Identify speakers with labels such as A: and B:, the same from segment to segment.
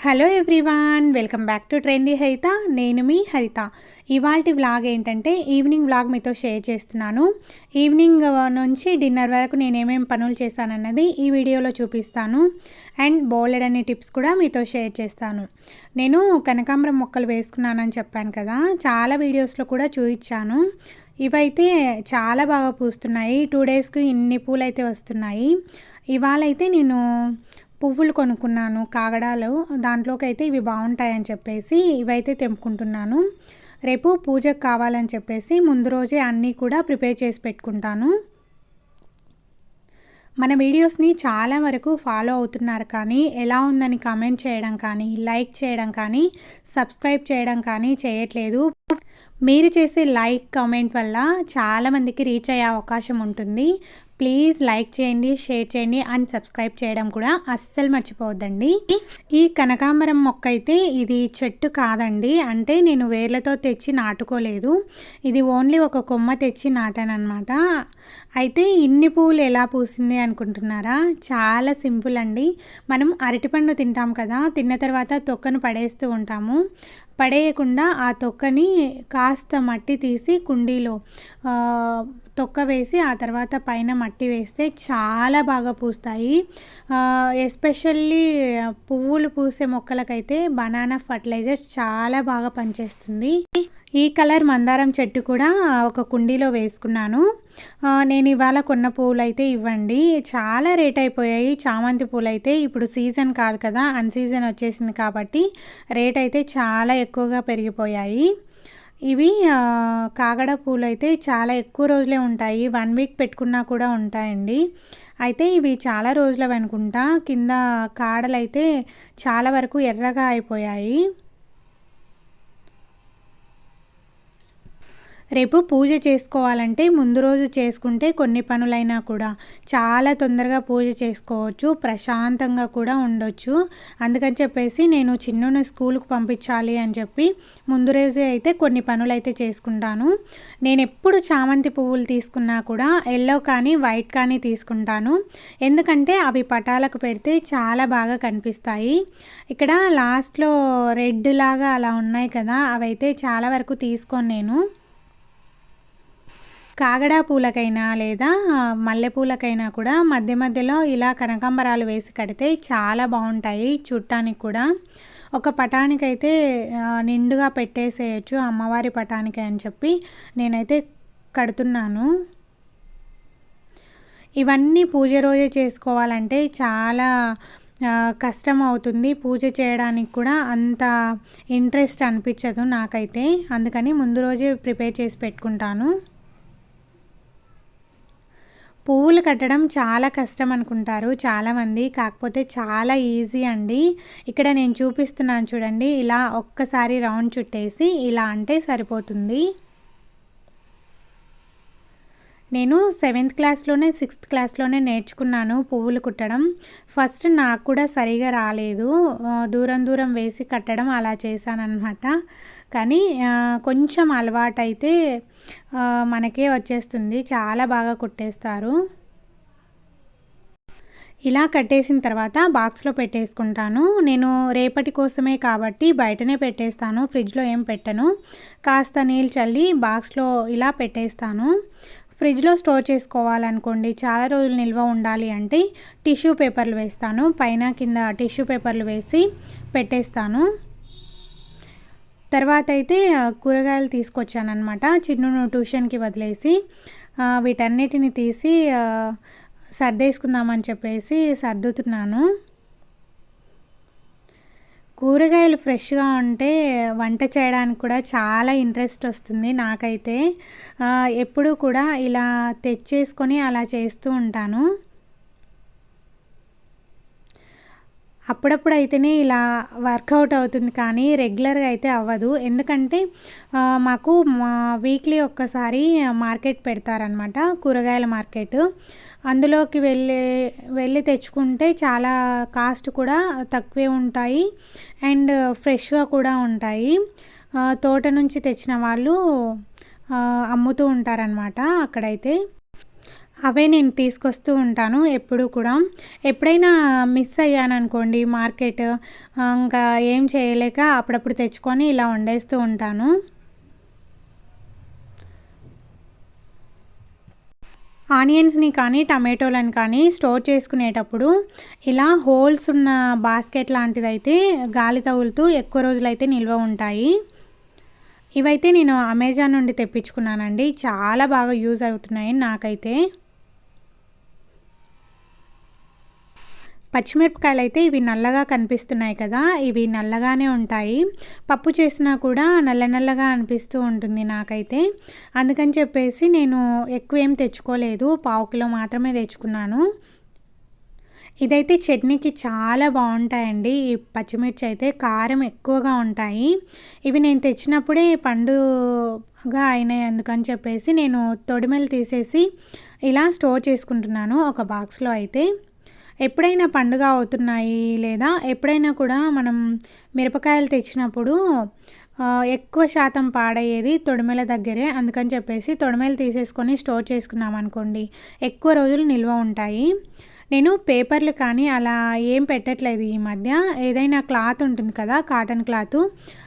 A: Hello everyone welcome back to trendy Haritha నేను మీ హరిత ఇవాళ వ్లాగ్ ఏంటంటే ఈవినింగ్ వ్లాగ్ మీతో షేర్ చేస్తున్నాను. ఈవినింగ్ uh, నుంచి డిన్నర్ వరకు నేను ఏమేమి పనులు చేశానన్నది ఈ వీడియోలో చూపిస్తాను. అండ్ బౌలెడ్ అనే టిప్స్ కూడా మీతో షేర్ చేస్తాను. నేను కనకాంబరం మొక్కలు వేసుకున్నానని చెప్పాను కదా చాలా వీడియోస్లో కూడా చూపించాను. ఇవైతే చాలా బాగా పూస్తున్నాయి. టూ డేస్కి ఇన్ని పూలు అయితే వస్తున్నాయి. ఇవాళ అయితే నేను పువ్వులు కొనుక్కున్నాను కాగడాలు. దాంట్లోకి అయితే ఇవి బాగుంటాయని చెప్పేసి ఇవైతే తెంపుకుంటున్నాను. రేపు పూజకు కావాలని చెప్పేసి ముందు రోజే అన్నీ కూడా ప్రిపేర్ చేసి పెట్టుకుంటాను. మన వీడియోస్ని చాలా వరకు ఫాలో అవుతున్నారు కానీ ఎలా ఉందని కామెంట్ చేయడం కానీ లైక్ చేయడం కానీ సబ్స్క్రైబ్ చేయడం కానీ చేయట్లేదు. మీరు చేసే లైక్ కామెంట్ వల్ల చాలామందికి రీచ్ అయ్యే అవకాశం ఉంటుంది. ప్లీజ్ లైక్ చేయండి షేర్ చేయండి అండ్ సబ్స్క్రైబ్ చేయడం కూడా అస్సలు మర్చిపోవద్దండి. ఈ కనకాంబరం మొక్క అయితే ఇది చెట్టు కాదండి. అంటే నేను వేర్లతో తెచ్చి నాటుకోలేదు. ఇది ఓన్లీ ఒక కొమ్మ తెచ్చి నాటానమాట అయితే ఇన్ని పువ్వులు ఎలా పూసింది అనుకుంటున్నారా? చాలా సింపుల్ అండి. మనం అరటిపండు తింటాం కదా తిన్న తర్వాత తొక్కను పడేస్తూ ఉంటాము. పడేయకుండా ఆ తొక్కని కాస్త మట్టి తీసి కుండీలో తొక్క వేసి ఆ తర్వాత పైన మట్టి వేస్తే చాలా బాగా పూస్తాయి. ఎస్పెషల్లీ పువ్వులు పూసే మొక్కలకైతే బనానా ఫర్టిలైజర్ చాలా బాగా పనిచేస్తుంది. ఈ కలర్ మందారం చెట్టు కూడా ఒక కుండీలో వేసుకున్నాను. నేను ఇవాళ కొన్న పూలు అయితే ఇవ్వండి. చాలా రేట్ అయిపోయాయి. చామంతి పూలు అయితే ఇప్పుడు సీజన్ కాదు కదా అన్ సీజన్ వచ్చేసింది కాబట్టి రేట్ అయితే చాలా ఎక్కువగా పెరిగిపోయాయి. ఇవి కాగడ పూలు అయితే చాలా ఎక్కువ రోజులే ఉంటాయి. వన్ వీక్ పెట్టుకున్నా కూడా ఉంటాయండి. అయితే ఇవి చాలా రోజులవి అనుకుంటా కింద కాడలైతే చాలా వరకు ఎర్రగా అయిపోయాయి. రేపు పూజ చేసుకోవాలంటే ముందు రోజు చేసుకుంటే కొన్ని పనులైనా కూడా చాలా తొందరగా పూజ చేసుకోవచ్చు ప్రశాంతంగా కూడా ఉండొచ్చు. అందుకని చెప్పేసి నేను చిన్నను స్కూల్కి పంపించాలి అని చెప్పి ముందు రోజు అయితే కొన్ని పనులు అయితే చేసుకుంటాను. నేను ఎప్పుడు చామంతి పువ్వులు తీసుకున్నా కూడా ఎల్లో కానీ వైట్ కానీ తీసుకుంటాను. ఎందుకంటే అవి పటాలకు పెడితే చాలా బాగా కనిపిస్తాయి. ఇక్కడ లాస్ట్లో రెడ్ లాగా అలా ఉన్నాయి కదా అవైతే చాలా వరకు తీసుకొని నేను. కాగడా పూలకైనా లేదా మల్లెపూలకైనా కూడా మధ్య మధ్యలో ఇలా కనకాంబరాలు వేసి కడితే చాలా బాగుంటాయి చుట్టానికి కూడా. ఒక పటానికైతే నిండుగా పెట్టేసేయచ్చు అమ్మవారి పటానికి అని చెప్పి నేనైతే కడుతున్నాను. ఇవన్నీ పూజ రోజే చేసుకోవాలంటే చాలా కష్టం అవుతుంది. పూజ చేయడానికి కూడా అంత ఇంట్రెస్ట్ అనిపించదు నాకైతే. అందుకని ముందు రోజే ప్రిపేర్ చేసి పెట్టుకుంటాను. పువ్వులు కట్టడం చాలా కష్టం అనుకుంటారు చాలామంది. కాకపోతే చాలా ఈజీ అండి. ఇక్కడ నేను చూపిస్తున్నాను చూడండి. ఇలా ఒక్కసారి రౌండ్ చుట్టేసి ఇలా అంటే సరిపోతుంది. నేను సెవెంత్ క్లాస్లోనే సిక్స్త్ క్లాస్లోనే నేర్చుకున్నాను పువ్వులు కుట్టడం. ఫస్ట్ నాకు కూడా సరిగా రాలేదు. దూరం దూరం వేసి కట్టడం అలా చేశానమాట కానీ కొంచెం అలవాటైతే మనకే వచ్చేస్తుంది. చాలా బాగా కుట్టేస్తారు. ఇలా కట్టేసిన తర్వాత బాక్స్లో పెట్టేసుకుంటాను. నేను రేపటి కోసమే కాబట్టి బయటనే పెట్టేస్తాను. ఫ్రిడ్జ్లో ఏం పెట్టను. కాస్త నీళ్ళు చల్లి బాక్స్లో ఇలా పెట్టేస్తాను. ఫ్రిడ్జ్లో స్టోర్ చేసుకోవాలనుకోండి చాలా రోజులు నిల్వ ఉండాలి అంటే టిష్యూ పేపర్లు వేస్తాను. పైన కింద టిష్యూ పేపర్లు వేసి పెట్టేస్తాను. తర్వాత అయితే కూరగాయలు తీసుకొచ్చానమాట చిన్నును ట్యూషన్కి వదిలేసి వీటన్నిటిని తీసి సర్దేసుకుందామని చెప్పేసి సర్దుతున్నాను. కూరగాయలు ఫ్రెష్గా ఉంటే వంట చేయడానికి కూడా చాలా ఇంట్రెస్ట్ వస్తుంది నాకైతే. ఎప్పుడూ కూడా ఇలా తెచ్చేసుకొని అలా చేస్తూ ఉంటాను. అప్పుడప్పుడు అయితేనే ఇలా వర్కౌట్ అవుతుంది కానీ రెగ్యులర్గా అయితే అవ్వదు. ఎందుకంటే మాకు వీక్లీ ఒక్కసారి మార్కెట్ పెడతారనమాట కూరగాయల మార్కెట్. అందులోకి వెళ్ళి వెళ్ళి తెచ్చుకుంటే చాలా కాస్ట్ కూడా తక్కువే ఉంటాయి అండ్ ఫ్రెష్గా కూడా ఉంటాయి. తోట నుంచి తెచ్చిన వాళ్ళు అమ్ముతూ ఉంటారనమాట అక్కడైతే. అవే నేను తీసుకొస్తూ ఉంటాను ఎప్పుడు కూడా. ఎప్పుడైనా మిస్ అయ్యాను అనుకోండి మార్కెట్ ఇంకా ఏం చేయలేక అప్పుడప్పుడు తెచ్చుకొని ఇలా వండేస్తూ ఉంటాను. ఆనియన్స్ని కానీ టమాటోలను కానీ స్టోర్ చేసుకునేటప్పుడు ఇలా హోల్స్ ఉన్న బాస్కెట్ లాంటిది అయితే గాలి తగులుతూ ఎక్కువ రోజులైతే నిల్వ ఉంటాయి. ఇవైతే నేను అమెజాన్ నుండి తెప్పించుకున్నానండి. చాలా బాగా యూజ్ అవుతున్నాయి నాకైతే. పచ్చిమిరపకాయలు అయితే ఇవి నల్లగా కనిపిస్తున్నాయి కదా ఇవి నల్లగానే ఉంటాయి. పప్పు చేసినా కూడా నల్ల నల్లగా అనిపిస్తూ ఉంటుంది నాకైతే. అందుకని చెప్పేసి నేను ఎక్కువ ఏం తెచ్చుకోలేదు. పావు కిలో మాత్రమే తెచ్చుకున్నాను. ఇదైతే చట్నీకి చాలా బాగుంటాయండి. ఈ పచ్చిమిర్చి అయితే కారం ఎక్కువగా ఉంటాయి. ఇవి నేను తెచ్చినప్పుడే పండుగా అయినాయి. అందుకని చెప్పేసి నేను తొడిమెలు తీసేసి ఇలా స్టోర్ చేసుకుంటున్నాను ఒక బాక్స్లో అయితే. ఎప్పుడైనా పండుగ అవుతున్నాయి లేదా ఎప్పుడైనా కూడా మనం మిరపకాయలు తెచ్చినప్పుడు ఎక్కువ శాతం పాడయ్యేది తొడిమెల దగ్గరే. అందుకని చెప్పేసి తొడిమెలు తీసేసుకొని స్టోర్ చేసుకున్నాం అనుకోండి ఎక్కువ రోజులు నిల్వ ఉంటాయి. నేను పేపర్లు కానీ అలా ఏం పెట్టట్లేదు ఈ మధ్య. ఏదైనా క్లాత్ ఉంటుంది కదా కాటన్ క్లాత్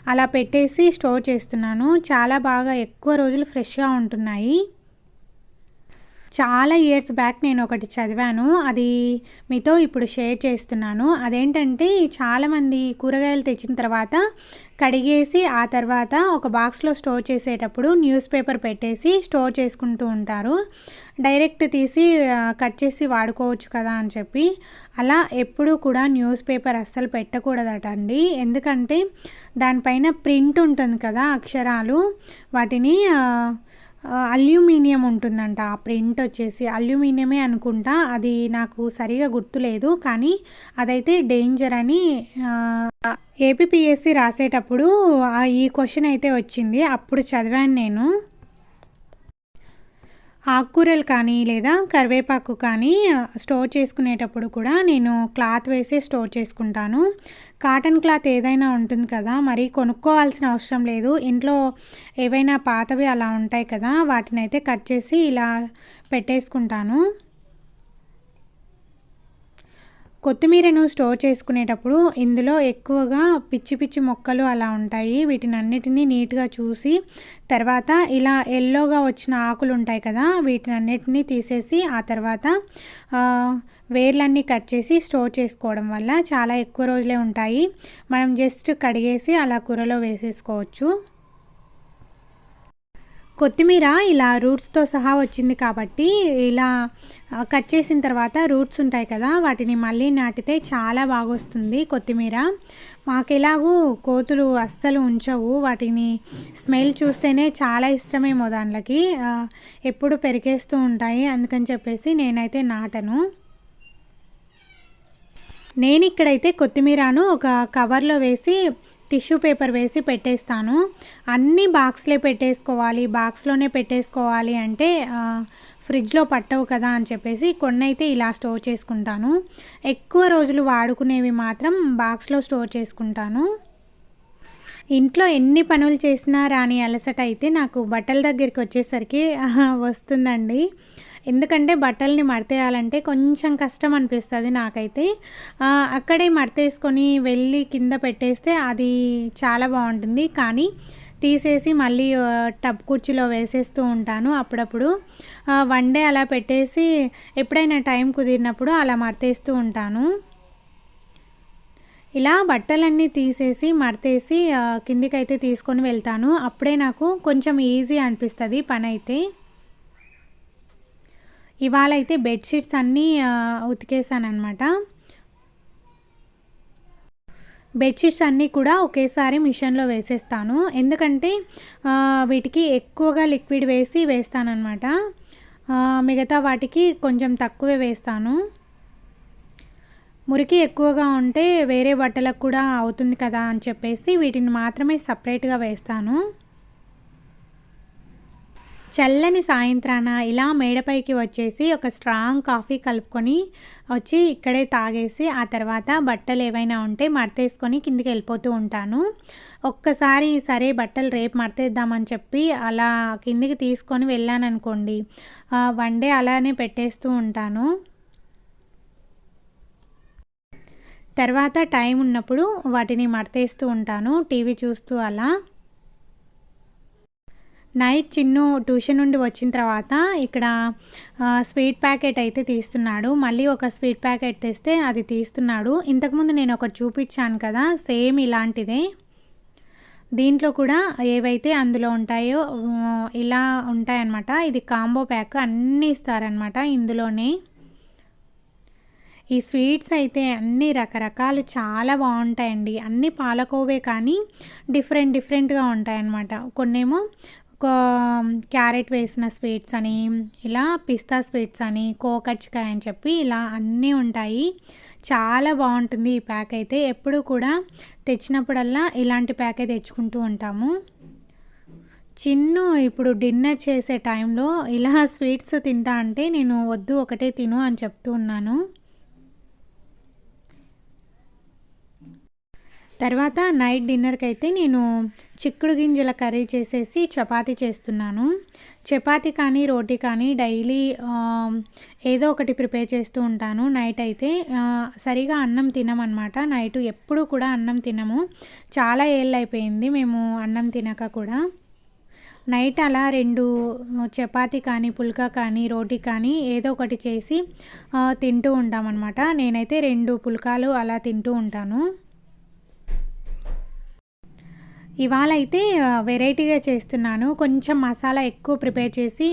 A: అలా పెట్టేసి స్టోర్ చేస్తున్నాను. చాలా బాగా ఎక్కువ రోజులు ఫ్రెష్గా ఉంటున్నాయి. చాలా ఇయర్స్ బ్యాక్ నేను ఒకటి చదివాను. అది మీతో ఇప్పుడు షేర్ చేస్తున్నాను. అదేంటంటే చాలామంది కూరగాయలు తెచ్చిన తర్వాత కడిగేసి ఆ తర్వాత ఒక బాక్స్లో స్టోర్ చేసేటప్పుడు న్యూస్ పేపర్ పెట్టేసి స్టోర్ చేసుకుంటూ ఉంటారు. డైరెక్ట్ తీసి కట్ చేసి వాడుకోవచ్చు కదా అని చెప్పి. అలా ఎప్పుడూ కూడా న్యూస్ పేపర్ అస్సలు పెట్టకూడదట అండి ఎందుకంటే దానిపైన ప్రింట్ ఉంటుంది కదా అక్షరాలు. వాటిని అల్యూమినియం ఉంటుందంట. ఆ ప్రింట్ వచ్చేసి అల్యూమినియమే అనుకుంటా. అది నాకు సరిగా గుర్తులేదు. కానీ అదైతే డేంజర్ అని ఏపీపీఎస్సి రాసేటప్పుడు ఈ క్వశ్చన్ అయితే వచ్చింది. అప్పుడు చదివాను నేను. ఆకుకూరలు కానీ లేదా కరివేపాకు కానీ స్టోర్ చేసుకునేటప్పుడు కూడా నేను క్లాత్ వేసే స్టోర్ చేసుకుంటాను. కాటన్ క్లాత్ ఏదైనా ఉంటుంది కదా మరి కొనుక్కోవాల్సిన అవసరం లేదు. ఇంట్లో ఏవైనా పాతవి అలా ఉంటాయి కదా వాటిని అయితే కట్ చేసి ఇలా పెట్టేసుకుంటాను. కొత్తిమీరను స్టోర్ చేసుకునేటప్పుడు ఇందులో ఎక్కువగా పిచ్చి పిచ్చి మొక్కలు అలా ఉంటాయి. వీటిని అన్నిటినీ నీట్గా చూసి తర్వాత ఇలా ఎల్లోగా వచ్చిన ఆకులు ఉంటాయి కదా వీటిని అన్నిటినీ తీసేసి ఆ తర్వాత వేర్లన్నీ కట్ చేసి స్టోర్ చేసుకోవడం వల్ల చాలా ఎక్కువ రోజులే ఉంటాయి. మనం జస్ట్ కడిగేసి అలా కూరలో వేసేసుకోవచ్చు. కొత్తిమీర ఇలా రూట్స్తో సహా వచ్చింది కాబట్టి ఇలా కట్ చేసిన తర్వాత రూట్స్ ఉంటాయి కదా వాటిని మళ్ళీ నాటితే చాలా బాగొస్తుంది కొత్తిమీర. కొత్తిమీర మాకెలాగూ కోతులు అస్సలు ఉంచవు వాటిని స్మెల్ చూస్తేనే చాలా ఇష్టమేమో దాంట్లోకి. ఎప్పుడు పెరిగేస్తూ ఉంటాయి అందుకని చెప్పేసి నేనైతే నాటను. నేను ఇక్కడైతే కొత్తిమీరను ఒక కవర్లో వేసి టిష్యూ పేపర్ వేసి పెట్టేస్తాను. అన్నీ బాక్స్లే పెట్టేసుకోవాలి. బాక్స్లోనే పెట్టేసుకోవాలి అంటే ఫ్రిడ్జ్లో పట్టవు కదా అని చెప్పేసి కొన్ని అయితే ఇలా స్టోర్ చేసుకుంటాను. ఎక్కువ రోజులు వాడుకునేవి మాత్రం బాక్స్లో స్టోర్ చేసుకుంటాను. ఇంట్లో ఎన్ని పనులు చేసినా రాని అలసట అయితే నాకు బట్టల దగ్గరికి వచ్చేసరికి వస్తుందండి. ఎందుకంటే బట్టల్ని మడతేయాలంటే కొంచెం కష్టం అనిపిస్తుంది నాకైతే. అక్కడే మడతేసుకొని వెళ్ళి కింద పెట్టేస్తే అది చాలా బాగుంటుంది. కానీ తీసేసి మళ్ళీ టబ్ కుర్చీలో వేసేస్తూ ఉంటాను అప్పుడప్పుడు. వన్ డే అలా పెట్టేసి ఎప్పుడైనా టైం కుదిరినప్పుడు అలా మడతేస్తూ ఉంటాను. ఇలా బట్టలన్నీ తీసేసి మడతేసి కిందికైతే తీసుకొని వెళ్తాను. అప్పుడే నాకు కొంచెం ఈజీ అనిపిస్తుంది పని అయితే ఇవాళ అయితే బెడ్షీట్స్ అన్నీ ఉతికేసానమాట బెడ్షీట్స్ అన్నీ కూడా ఒకేసారి మిషన్లో వేసేస్తాను. ఎందుకంటే వీటికి ఎక్కువగా లిక్విడ్ వేసి వేస్తానన్నమాట. మిగతా వాటికి కొంచెం తక్కువే వేస్తాను. మురికి ఎక్కువగా ఉంటే వేరే బట్టలకు కూడా అవుతుంది కదా అని చెప్పేసి వీటిని మాత్రమే సపరేట్గా వేస్తాను. చల్లని సాయంత్రాన ఇలా మేడపైకి వచ్చేసి ఒక స్ట్రాంగ్ కాఫీ కలుపుకొని వచ్చి ఇక్కడే తాగేసి ఆ తర్వాత బట్టలు ఏవైనా ఉంటే మడతేసుకొని కిందికి వెళ్ళిపోతూ ఉంటాను. ఒక్కసారి సరే బట్టలు రేపు మడతేద్దామని చెప్పి అలా కిందికి తీసుకొని వెళ్ళాను అనుకోండి వన్ డే అలానే పెట్టేస్తూ ఉంటాను. తర్వాత టైం ఉన్నప్పుడు వాటిని మడతేస్తూ ఉంటాను. టీవీ చూస్తూ అలా. నైట్ చిన్ను ట్యూషన్ నుండి వచ్చిన తర్వాత ఇక్కడ స్వీట్ ప్యాకెట్ అయితే తీస్తున్నాడు. మళ్ళీ ఒక స్వీట్ ప్యాకెట్ తెస్తే అది తీస్తున్నాడు. ఇంతకుముందు నేను ఒకటి చూపించాను కదా సేమ్ ఇలాంటిదే. దీంట్లో కూడా ఏవైతే అందులో ఉంటాయో ఇలా ఉంటాయన్నమాట. ఇది కాంబో ప్యాక్ అన్నీ ఇస్తారనమాట ఇందులోనే. ఈ స్వీట్స్ అయితే అన్ని రకరకాలు చాలా బాగుంటాయండి. అన్ని పాలకోవే కానీ డిఫరెంట్ డిఫరెంట్గా ఉంటాయన్నమాట. కొన్నేమో క్యారెట్ వేసిన స్వీట్స్ అని ఇలా పిస్తా స్వీట్స్ అని కోకచ్చికాయ అని చెప్పి ఇలా అన్నీ ఉంటాయి. చాలా బాగుంటుంది ఈ ప్యాక్ అయితే. ఎప్పుడు కూడా తెచ్చినప్పుడల్లా ఇలాంటి ప్యాకే తెచ్చుకుంటూ ఉంటాము. చిన్ను ఇప్పుడు డిన్నర్ చేసే టైంలో ఇలా స్వీట్స్ తింటా అంటే నేను వద్దు ఒకటే తిను అని చెప్తూ ఉన్నాను. తర్వాత నైట్ డిన్నర్కి అయితే నేను చిక్కుడు గింజల కర్రీ చేసేసి చపాతీ చేస్తున్నాను. చపాతీ కానీ రోటీ కానీ డైలీ ఏదో ఒకటి ప్రిపేర్ చేస్తూ ఉంటాను. నైట్ అయితే సరిగా అన్నం తినమన్నమాట. నైట్ ఎప్పుడు కూడా అన్నం తినము. చాలా ఏళ్ళు అయిపోయింది మేము అన్నం తినక కూడా. నైట్ అలా రెండు చపాతి కానీ పుల్కా కానీ రోటీ కానీ ఏదో ఒకటి చేసి తింటూ ఉంటామన్నమాట. నేనైతే రెండు పుల్కాలు అలా తింటూ ఉంటాను. ఇవాళ అయితే వెరైటీగా చేస్తున్నాను. కొంచెం మసాలా ఎక్కువ ప్రిపేర్ చేసి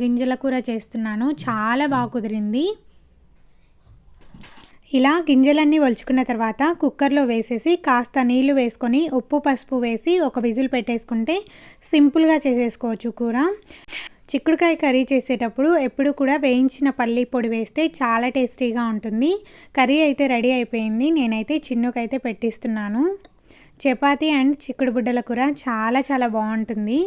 A: గింజల కూర చేస్తున్నాను. చాలా బాగా కుదిరింది. ఇలా గింజలన్నీ ఒలుచుకున్న తర్వాత కుక్కర్లో వేసేసి కాస్త నీళ్ళు వేసుకొని ఉప్పు పసుపు వేసి ఒక విజిల్ పెట్టేసుకుంటే సింపుల్గా చేసేసుకోవచ్చు కూర. చిక్కుడుకాయ కర్రీ చేసేటప్పుడు ఎప్పుడు కూడా వేయించిన పల్లి పొడి వేస్తే చాలా టేస్టీగా ఉంటుంది. కర్రీ అయితే రెడీ అయిపోయింది. నేనైతే చిన్నుకైతే పెట్టిస్తున్నాను. చపాతీ అండ్ చిక్కుడు బుడ్డల కూర చాలా చాలా బాగుంటుంది.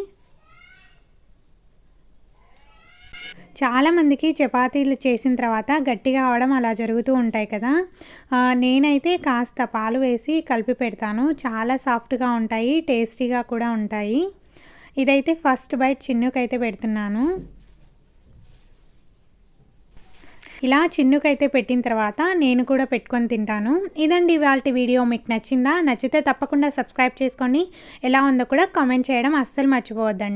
A: చాలామందికి చపాతీలు చేసిన తర్వాత గట్టిగా అవడం అలా జరుగుతూ ఉంటాయి కదా. నేనైతే కాస్త పాలు వేసి కలిపి పెడతాను. చాలా సాఫ్ట్గా ఉంటాయి టేస్టీగా కూడా ఉంటాయి. ఇదైతే ఫస్ట్ బైట్ చిన్నుకైతే పెడుతున్నాను. ఇలా చిన్నుకైతే పెట్టిన తర్వాత నేను కూడా పెట్టుకొని తింటాను. ఇదండి ఇవాళ వీడియో. మీకు నచ్చిందా? నచ్చితే తప్పకుండా సబ్స్క్రైబ్ చేసుకొని ఎలా ఉందో కూడా కామెంట్ చేయడం అస్సలు మర్చిపోవద్దండి.